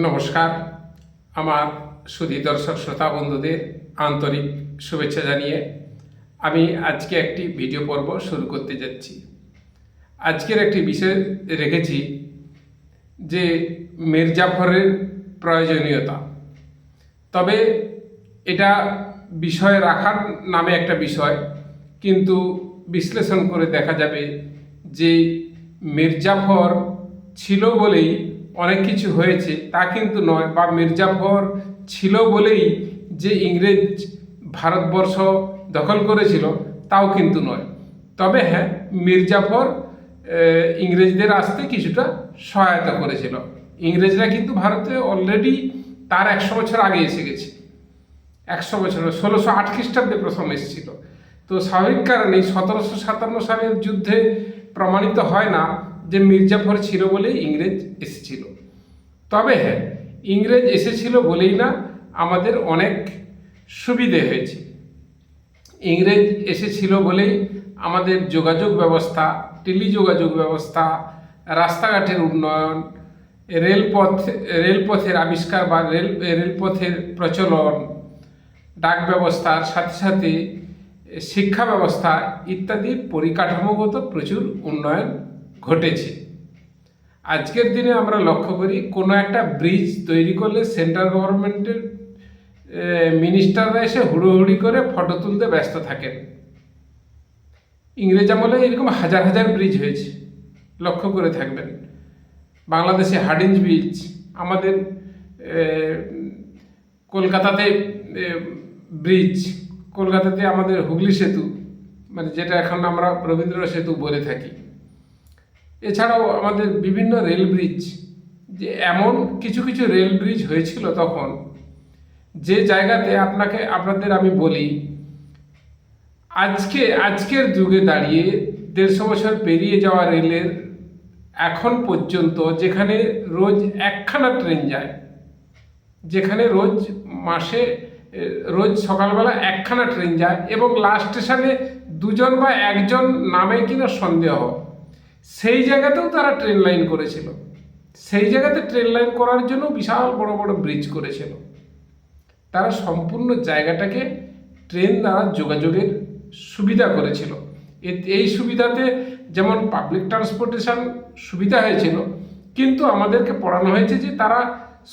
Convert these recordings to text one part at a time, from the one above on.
নমস্কার। আমার সুধী দর্শক শ্রোতা বন্ধুদের আন্তরিক শুভেচ্ছা জানিয়ে আমি আজকে একটি ভিডিও পর্ব শুরু করতে যাচ্ছি। আজকের একটি বিষয় রেখেছি যে মির্জাফরের প্রয়োজনীয়তা। তবে এটা বিষয় রাখার নামে একটা বিষয়, কিন্তু বিশ্লেষণ করে দেখা যাবে যে মির্জাফর ছিল বলেই অনেক কিছু হয়েছে, তা কিন্তু নয়। বা মির্জাফর ছিল বলেই যে ইংরেজ ভারতবর্ষ দখল করেছিল, তাও কিন্তু নয়। তবে হ্যাঁ মির্জাফর ইংরেজদের আসতে কিছুটা সহায়তা করেছিল। ইংরেজরা কিন্তু ভারতে অলরেডি তার একশো বছর আগে এসে গেছে। একশো বছর, ষোলোশো আট খ্রিস্টাব্দে প্রথম এসেছিল। তো স্বাভাবিক কারণেই সতেরোশো সাতান্ন সালের যুদ্ধে প্রমাণিত হয় না যে মির্জাফর ছিল বলেই ইংরেজ এসেছিল। তবে হ্যাঁ ইংরেজ এসেছিল বলেই না, আমাদের অনেক সুবিধে হয়েছে। ইংরেজ এসেছিল বলেই আমাদের যোগাযোগ ব্যবস্থা, টেলিযোগাযোগ ব্যবস্থা, রাস্তাঘাটের উন্নয়ন, রেলপথ, রেলপথের আবিষ্কার বা রেল, রেলপথের প্রচলন, ডাক ব্যবস্থার সাথে সাথে, শিক্ষা ব্যবস্থা ইত্যাদি পরিকাঠামোগত প্রচুর উন্নয়ন ঘটেছে। আজকের দিনে আমরা লক্ষ্য করি, কোনো একটা ব্রিজ তৈরি করলে সেন্ট্রাল গভর্নমেন্টের মিনিস্টাররা এসে হুড়োহুড়ি করে ফটো তুলতে ব্যস্ত থাকেন। ইংরেজ আমলে এরকম হাজার হাজার ব্রিজ হয়েছে, লক্ষ্য করে থাকবেন। বাংলাদেশে হার্ডিঞ্জ ব্রিজ, আমাদের কলকাতাতে ব্রিজ, কলকাতাতে আমাদের হুগলি সেতু মানে যেটা এখন আমরা রবীন্দ্র সেতু বলে থাকি। এছাড়াও আমাদের বিভিন্ন রেল ব্রিজ যে এমন কিছু কিছু রেল ব্রিজ হয়েছিল তখন, যে জায়গাতে আপনাকে, আপনাদের আমি বলি, আজকে, আজকের যুগে দাঁড়িয়ে দেড়শো বছর পেরিয়ে যাওয়া রেলের এখন পর্যন্ত যেখানে রোজ একখানা ট্রেন যায়, যেখানে রোজ মাসে, রোজ সকালবেলা একখানা ট্রেন যায় এবং লাস্ট স্টেশনে দুজন বা একজন নামে কিনা সন্দেহ। সেই জায়গাতেও তারা ট্রেন লাইন করেছিল। সেই জায়গাতে ট্রেন লাইন করার জন্য বিশাল বড় বড় ব্রিজ করেছিল। তারা সম্পূর্ণ জায়গাটাকে ট্রেন দ্বারা যোগাযোগের সুবিধা করেছিল। এই সুবিধাতে যেমন পাবলিক ট্রান্সপোর্টেশন সুবিধা হয়েছিল, কিন্তু আমাদেরকে পড়ানো হয়েছে যে তারা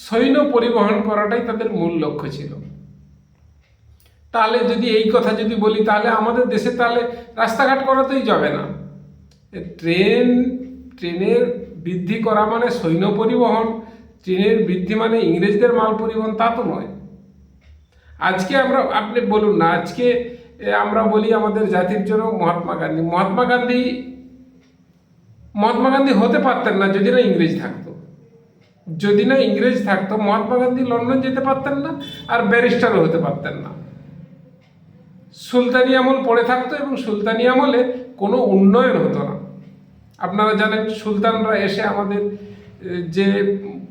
সৈন্য পরিবহন করাটাই তাদের মূল লক্ষ্য ছিল। তাহলে যদি এই কথা যদি বলি, তাহলে আমাদের দেশে তাহলে রাস্তাঘাট করাতেই যাবে না। ট্রেন, ট্রেনের বৃদ্ধি করা মানে সৈন্য পরিবহন, ট্রেনের বৃদ্ধি মানে ইংরেজদের মাল পরিবহন, তা তো নয়। আজকে আমরা, আপনি বলুন না, আজকে আমরা বলি আমাদের জাতির জন্য মহাত্মা গান্ধী। মহাত্মা গান্ধী মহাত্মা গান্ধী হতে পারতেন না যদি না ইংরেজ থাকতো। যদি না ইংরেজ থাকতো, মহাত্মা গান্ধী লন্ডন যেতে পারতেন না আর ব্যারিস্টারও হতে পারতেন না। সুলতানি আমল পড়ে থাকতো এবং সুলতানি আমলে কোনো উন্নয়ন হতো না। আপনারা জানেন সুলতানরা এসে আমাদের যে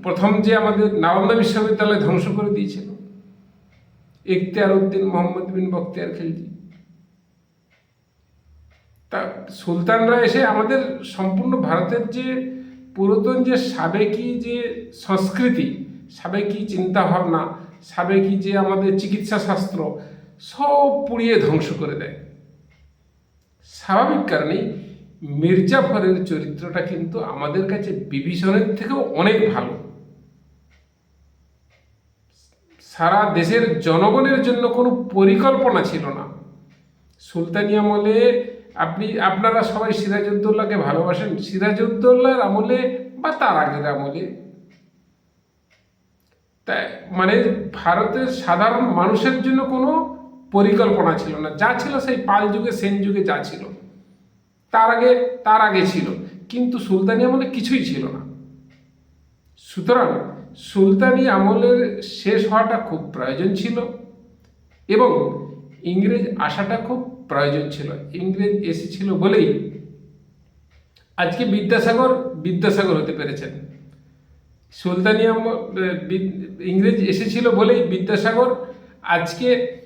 প্রথম যে আমাদের নালন্দা বিশ্ববিদ্যালয় ধ্বংস করে দিয়েছিল। ইখতিয়ার উদ্দিন মোহাম্মদ বিন বখতিয়ার খিলজি। তা সুলতানরা এসে আমাদের সম্পূর্ণ ভারতের যে পুরাতন যে সাবেকি যে সংস্কৃতি, সাবেকি চিন্তাভাবনা, সাবেকি যে আমাদের চিকিৎসা শাস্ত্র, সব পুড়িয়ে ধ্বংস করে দেয়। স্বাভাবিক কারণেই মির্জাফরের চরিত্রটা কিন্তু আমাদের কাছে বিভীষণের থেকেও অনেক ভালো। সারা দেশের জনগণের জন্য কোনো পরিকল্পনা ছিল না। সুলতানি আমলে আপনি, আপনারা সবাই সিরাজউদ্দৌলাকে ভালোবাসেন। সিরাজউদ্দৌলার আমলে বা তার আগের আমলে মানে ভারতের সাধারণ মানুষের জন্য কোনো পরিকল্পনা ছিল না। যা ছিল সেই পাল যুগে, সেন যুগে যা ছিল। তার আগে তার আগে ছিল। কিন্তু সুলতানি আমলে কিছুই ছিল না। সুতরাং সুলতানি আমলের শেষ হওয়াটা খুব প্রয়োজন ছিল এবং ইংরেজ আসাটা খুব প্রয়োজন ছিল। ইংরেজ এসেছিল বলেই আজকে বিদ্যাসাগর বিদ্যাসাগর হতে পেরেছেন। সুলতানি আম- বি- ইংরেজ এসেছিল বলেই বিদ্যাসাগর আজকে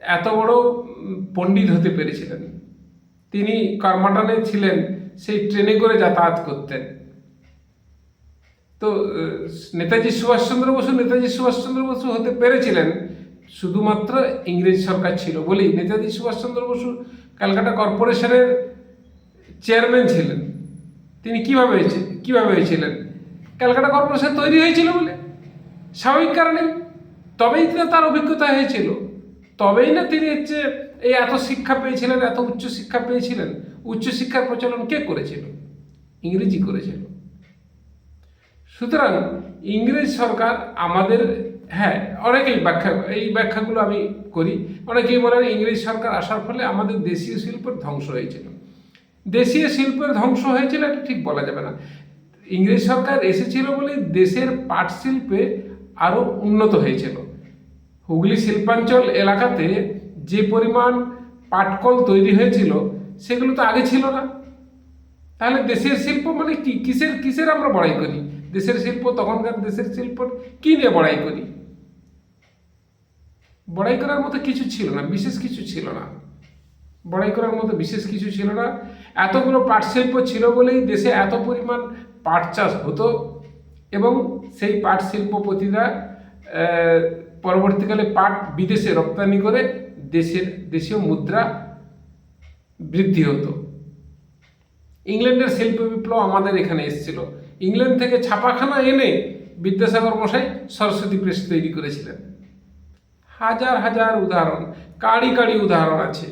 এত বড় পণ্ডিত হতে পেরেছিলেন। তিনি কর্মাটনে ছিলেন, সেই ট্রেনে করে যাতায়াত করতেন। তো নেতাজি সুভাষচন্দ্র বসু নেতাজি সুভাষচন্দ্র বসু হতে পেরেছিলেন, শুধুমাত্র ইংরেজ সরকার ছিল বলেই। নেতাজি সুভাষচন্দ্র বসু ক্যালকাটা কর্পোরেশনের চেয়ারম্যান ছিলেন। তিনি কীভাবে কীভাবে হয়েছিলেন? ক্যালকাটা কর্পোরেশন তৈরি হয়েছিল বলে। স্বাভাবিক কারণেই তবেই তো তার অভিজ্ঞতা হয়েছিল। তবেই না তিনি হচ্ছে এই এত শিক্ষা পেয়েছিলেন, এত উচ্চ শিক্ষা পেয়েছিলেন, উচ্চ শিক্ষার প্রচলন কে করেছিল? ইংরেজি করেছিল। সুতরাং ইংরেজ সরকার আমাদের হ্যাঁ অনেকেই ব্যাখ্যা, এই ব্যাখ্যাগুলো আমি করি। অনেকেই বলেন ইংরেজ সরকার আসার ফলে আমাদের দেশীয় শিল্পের ধ্বংস হয়েছিল। দেশীয় শিল্পের ধ্বংস হয়েছিল এটা ঠিক বলা যাবে না। ইংরেজ সরকার এসেছিল বলে দেশের পাট শিল্পে আরও উন্নত হয়েছিল। হুগলি শিল্পাঞ্চল এলাকাতে যে পরিমাণ পাটকল তৈরি হয়েছিল, সেগুলো তো আগে ছিল না। তাহলে দেশের শিল্প মানে কি? কিসের কিসের আমরা বড়াই করি? দেশের শিল্প, তখনকার দেশের শিল্প, কি নিয়ে বড়াই করি? বড়াই করার মতো কিছু ছিল না, বিশেষ কিছু ছিল না। বড়াই করার মতো বিশেষ কিছু ছিল না। এতগুলো পাট শিল্প ছিল বলেই দেশে এত পরিমাণ পাট চাষ হতো এবং সেই পাট শিল্পপতিরা পরবর্তীকালে পাট বিদেশে রপ্তানি করে দেশের, দেশীয় মুদ্রা বৃদ্ধি হতো। ইংল্যান্ডের শিল্প বিপ্লব আমাদের এখানে এসেছিল। ইংল্যান্ড থেকে ছাপাখানা এনে বিদ্যাসাগর মশাই সরস্বতী প্রেস তৈরি করেছিলেন। হাজার হাজার উদাহরণ, কাড়ি কাড়ি উদাহরণ আছে।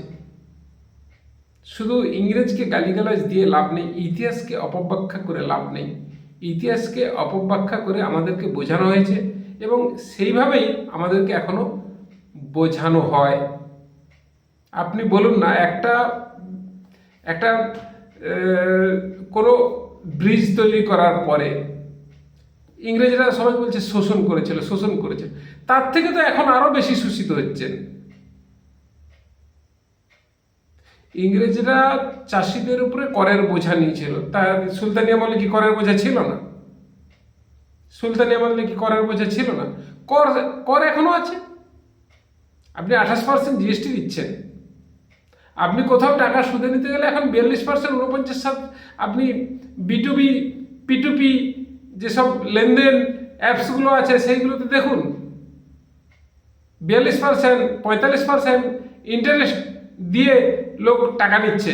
শুধু ইংরেজকে গালিগালাজ দিয়ে লাভ নেই, ইতিহাসকে অপব্যাখ্যা করে লাভ নেই। ইতিহাসকে অপব্যাখ্যা করে আমাদেরকে বোঝানো হয়েছে এবং সেইভাবেই আমাদেরকে এখনও বোঝানো হয়। আপনি বলুন না, একটা একটা কোনো ব্রিজ তৈরি করার পরে ইংরেজরা সবাই বলছে শোষণ করেছিল, শোষণ করেছে তার থেকে তো এখন আরও বেশি শোষিত হচ্ছেন। ইংরেজরা চাষিদের উপরে করের বোঝা নিয়েছিল। তা সুলতানি আমলে কি করের বোঝা ছিল না? সুলতানি আমলে কি করের বোঝা ছিল না? কর কর এখনও আছে। আপনি আঠাশ পার্সেন্ট জিএসটি দিচ্ছেন। আপনি কোথাও টাকা সুদে নিতে গেলে এখন বিয়াল্লিশ পার্সেন্ট উনপঞ্চাশ সাত, আপনি বিটুবি পিটুপি যেসব লেনদেন অ্যাপসগুলো আছে সেইগুলোতে দেখুন। বিয়াল্লিশ পার্সেন্ট পঁয়তাল্লিশ পার্সেন্ট ইন্টারেস্ট দিয়ে লোক টাকা নিচ্ছে।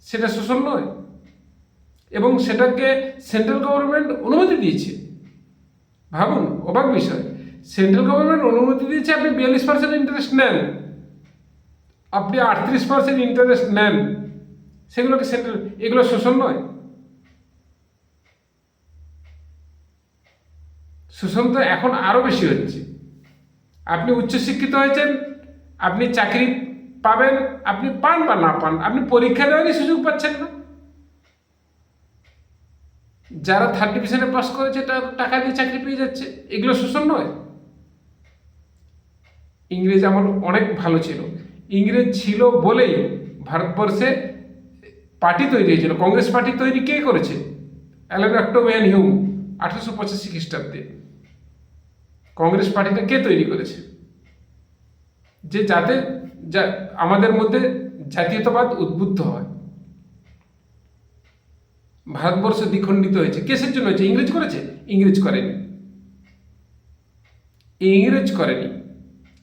সেটা শোষণ নয়। এবং সেটাকে সেন্ট্রাল গভর্নমেন্ট অনুমতি দিয়েছে। ভাবুন, অবাক বিষয়। সেন্ট্রাল গভর্নমেন্ট অনুমতি দিয়েছে, আপনি বিয়াল্লিশ পার্সেন্ট ইন্টারেস্ট নেন। আপনি আটত্রিশ পার্সেন্ট ইন্টারেস্ট নেন, সেগুলোকে সেন্ট্রাল এগুলো শোষণ নয়। শোষণ তো এখন আরও বেশি হচ্ছে। আপনি উচ্চশিক্ষিত হয়েছেন, আপনি চাকরি পাবেন, আপনি পান বা না পান, আপনি পরীক্ষা দেওয়ারই সুযোগ পাচ্ছেন না। যারা থার্ড ডিভিশনে পাস করেছে টাকা দিয়ে চাকরি পেয়ে যাচ্ছে, এগুলো শোষণ নয়। ইংরেজ আমার অনেক ভালো ছিল। ইংরেজ ছিল বলেই ভারতবর্ষে পার্টি তৈরি হয়েছিল। কংগ্রেস পার্টি তৈরি কে করেছে? অ্যালেন অক্টোম্যান হিউম, আঠারোশো পঁচাশি খ্রিস্টাব্দে। কংগ্রেস পার্টিটা কে তৈরি করেছে? যে যাতে যা আমাদের মধ্যে জাতীয়তাবাদ উদ্বুদ্ধ হয়। ভারতবর্ষ দ্বিখণ্ডিত হয়েছে। কেসের জন্য হয়েছে। ইংরেজ করেছে? ইংরেজ করেনি। ইংরেজ করেনি।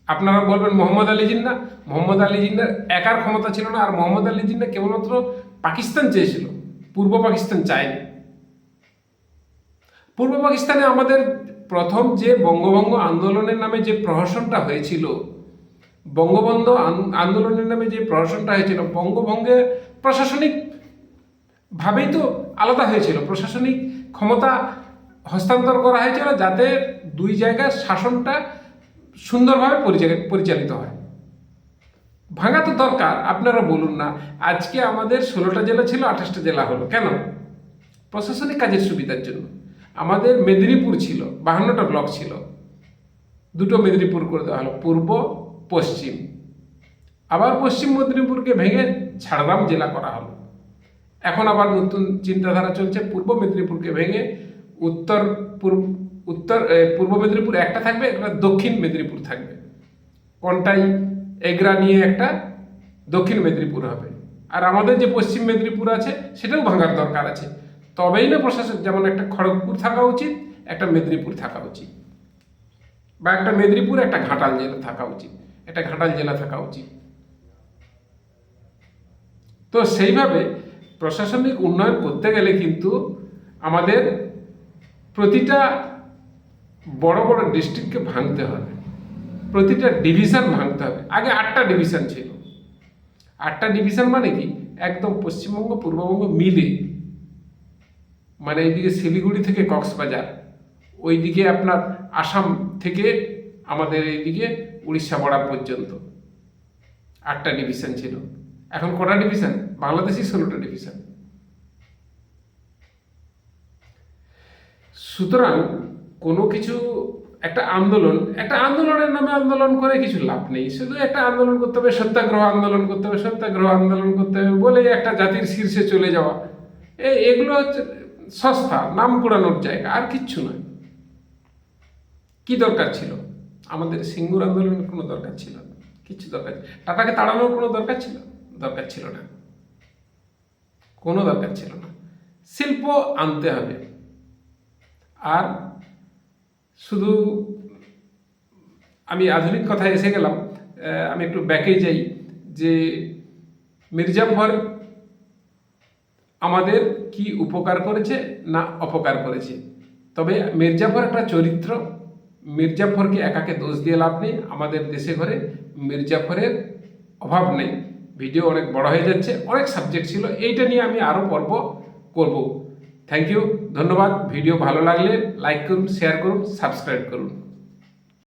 আপনারা বলবেন মোহাম্মদ আলী জিন্না? মোহাম্মদ আলী জিন্নার একার ক্ষমতা ছিল না, আর মোহাম্মদ আলী জিন্না কেবলমাত্র পাকিস্তান চেয়েছিল। পূর্ব পাকিস্তান চায়নি। পূর্ব পাকিস্তানে আমাদের প্রথম যে বঙ্গভঙ্গ আন্দোলনের নামে যে প্রহসনটা হয়েছিল, বঙ্গবন্ধু আন- আন্দোলনের নামে যে প্রহসনটা হয়েছিল, বঙ্গভঙ্গে প্রশাসনিক ভাবেই তো আলাদা হয়েছিল। প্রশাসনিক ক্ষমতা হস্তান্তর করা হয়েছিল যাতে দুই জায়গার শাসনটা সুন্দরভাবে পরিচালিত হয়। ভাঙা তো দরকার, আপনারা বলুন না। আজকে আমাদের ষোলোটা জেলা ছিল, আঠাশটা জেলা হলো। কেন? প্রশাসনিক কাজের সুবিধার জন্য। আমাদের মেদিনীপুর ছিল, বাহান্নটা ব্লক ছিল। দুটো মেদিনীপুর করে দেওয়া হলো, পূর্ব, পশ্চিম। আবার পশ্চিম মেদিনীপুরকে ভেঙে ঝাড়গ্রাম জেলা করা হলো। এখন আবার নতুন চিন্তাধারা চলছে, পূর্ব মেদিনীপুরকে ভেঙে উত্তর, পূর্ব উত্তর পূর্ব মেদিনীপুর একটা থাকবে, একটা দক্ষিণ মেদিনীপুর থাকবে। কোনটাই এগরা নিয়ে একটা দক্ষিণ মেদিনীপুর হবে। আর আমাদের যে পশ্চিম মেদিনীপুর আছে, সেটাও ভাঙার দরকার আছে। তবেই না প্রশাসন, যেমন একটা খড়গপুর থাকা উচিত, একটা মেদিনীপুর থাকা উচিত। বা একটা মেদিনীপুর, একটা ঘাটাল জেলা থাকা উচিত। একটা ঘাটাল জেলা থাকা উচিত। তো সেইভাবে প্রশাসনিক উন্নয়ন করতে গেলে কিন্তু আমাদের প্রতিটা বড় বড় ডিস্ট্রিক্টকে ভাঙতে হবে। প্রতিটা ডিভিশন ভাঙতে হবে। আগে আটটা ডিভিশন ছিল। আটটা ডিভিশন মানে কি? একদম পশ্চিমবঙ্গ, পূর্ববঙ্গ মিলে। মানে এইদিকে শিলিগুড়ি থেকে কক্সবাজার, ওইদিকে আপনার আসাম থেকে আমাদের এইদিকে উড়িষ্যা বর্ডার পর্যন্ত। আটটা ডিভিশন ছিল। এখন কটা ডিভিশন বাংলাদেশি ষোলোটা ডিভিশন সুতরাং কোনো কিছু, একটা আন্দোলন, একটা আন্দোলনের নামে আন্দোলন করে কিছু লাভ নেই। শুধু একটা আন্দোলন করতে হবে, সত্যাগ্রহ আন্দোলন করতে হবে, সত্যাগ্রহ আন্দোলন করতে হবে বলে একটা জাতির শীর্ষে চলে যাওয়া। এগুলো হচ্ছে সস্তা, নাম কুড়ানোর জায়গা, আর কিচ্ছু নয়। কি দরকার ছিল? আমাদের সিঙ্গুর আন্দোলনের কোনো দরকার ছিল না। কিচ্ছু দরকার টাটাকে তাড়ানোর কোনো দরকার ছিল দরকার ছিল না। কোনো দরকার ছিল না। শিল্প আনতে হবে। আর শুধু আমি আধুনিক কথায় এসে গেলাম আমি একটু ব্যাকে যাই যে মির্জাফর আমাদের কি উপকার করেছে না অপকার করেছে? তবে মির্জাফর একটা চরিত্র, মির্জাফরকে একাকে দোষ দিয়ে লাভ নেই, আমাদের দেশে ঘরে মির্জাফরের অভাব নেই। ভিডিও অনেক বড় হয়ে যাচ্ছে, অনেক সাবজেক্ট ছিল, এইটা নিয়ে আমি আরও পর্ব করব। থ্যাংক ইউ ধন্যবাদ। ভিডিও ভালো লাগলে লাইক করুন শেয়ার করুন সাবস্ক্রাইব করুন।